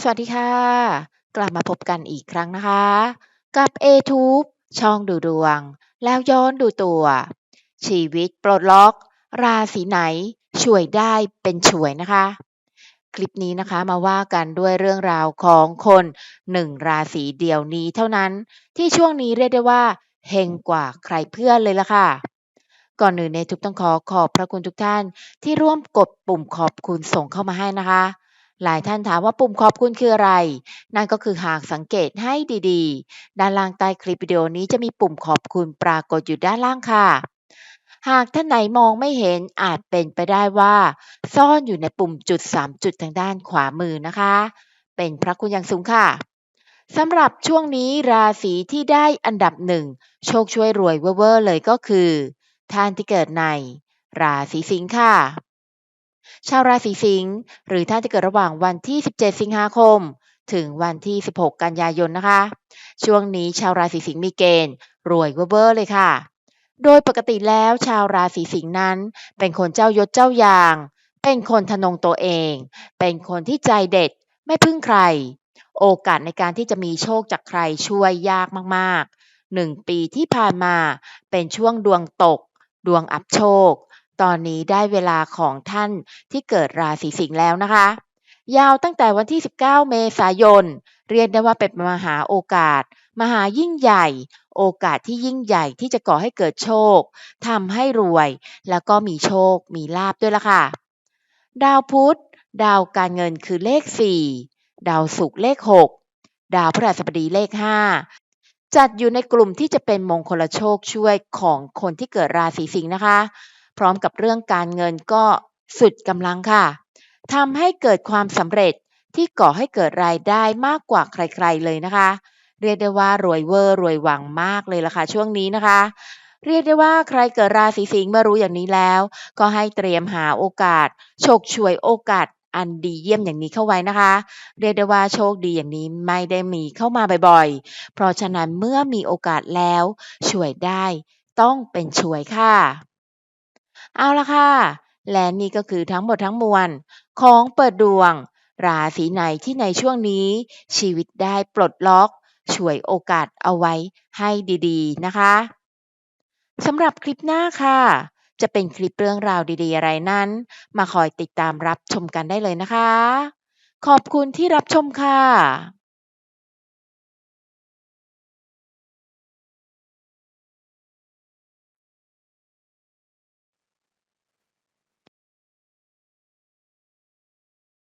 สวัสดีค่ะ กลับมาพบกันอีกครั้งนะคะ กับ a t u b e ช่องดูดวง แล้วย้อนดูตัว ชีวิตปลดล็อก ราศีไหน ช่วยได้เป็นช่วยนะคะ คลิปนี้นะคะมาว่ากันด้วยเรื่องราวของคนหนึ่งราศีเดียวนี้เท่านั้น ที่ช่วงนี้เรียกได้ว่าเฮงกว่าใครเพื่อนเลยละค่ะก่อนอื่นในทุกต้องขอขอบพระคุณทุกท่านที่ร่วมกดปุ่มขอบคุณส่งเข้ามาให้นะคะ หลายท่านถามว่าปุ่มขอบคุณคืออะไร นั่นก็คือหากสังเกตให้ดีๆ ด้านล่างใต้คลิปวิดีโอนี้จะมีปุ่มขอบคุณปรากฏอยู่ด้านล่างค่ะ หากท่านไหนมองไม่เห็นอาจเป็นไปได้ว่า ซ่อนอยู่ในปุ่มจุด 3 จุดทางด้านขวามือนะคะ เป็นพระคุณอย่างสูงค่ะสำหรับช่วงนี้ราศีที่ได้อันดับหนึ่งโชคช่วยรวยเวอร์เลยก็คือ ท่านที่เกิดใน ราศีสิงค์ค่ะ ชาวราศีสิงห์หรือท่านที่เกิดระหว่างวันที่ 17 สิงหาคม ถึงวันที่ 16 กันยายนนะคะ ช่วงนี้ชาวราศีสิงห์มีเกณฑ์ รวยเวอร์เลยค่ะ โดยปกติแล้วชาวราศีสิงห์นั้น เป็นคนเจ้ายศเจ้าอย่าง เป็นคนทะนงตัวเอง เป็นคนที่ใจเด็ดไม่พึ่งใคร โอกาสในการที่จะมีโชคจากใครช่วยยากมากๆหนึ่งปีที่ผ่านมาเป็นช่วงดวงตก ดวงอับโชค ตอนนี้ได้เวลาของท่านที่เกิดราศีสิงห์แล้วนะคะ ยาวตั้งแต่วันที่ 19 เมษายน เรียกได้ว่าเป็นมหาโอกาส มหายิ่งใหญ่ โอกาสที่ยิ่งใหญ่ที่จะก่อให้เกิดโชคทำให้รวย แล้วก็มีโชค มีลาบด้วยล่ะค่ะ ดาวพุธ ดาวการเงินคือเลข 4 ดาวศุกร์เลข 6 ดาวพฤหัสบดีเลข 5จัดอยู่ในกลุ่มที่จะเป็นมงคลโชคช่วยของคนที่เกิดราศีสิงห์นะคะ พร้อมกับเรื่องการเงินก็สุดกำลังค่ะทำให้เกิดความสำเร็จที่ก่อให้เกิดรายได้มากกว่าใครๆเลยนะคะ เรียกได้ว่ารวยเวอร์รวยหวังมากเลยล่ะค่ะช่วงนี้นะคะ เรียกได้ว่าใครเกิดราศีสิงห์เมื่อรู้อย่างนี้แล้ว ก็ให้เตรียมหาโอกาสโชคช่วยโอกาสอันดีเยี่ยมอย่างนี้เข้าไว้นะคะ เรียกได้ว่าโชคดีอย่างนี้ไม่ได้มีเข้ามาบ่อยๆ เพราะฉะนั้นเมื่อมีโอกาสแล้ว ช่วยได้ต้องเป็นช่วยค่ะ เอาละค่ะ และนี่ก็คือทั้งหมดทั้งมวล ของเปิดดวง ราศีไหนที่ในช่วงนี้ ชีวิตได้ปลดล็อก ช่วยโอกาสเอาไว้ให้ดีๆนะคะสำหรับคลิปหน้าค่ะ จะเป็นคลิปเรื่องราวดีๆอะไรนั้น มาคอยติดตามรับชมกันได้เลยนะคะ ขอบคุณที่รับชมค่ะ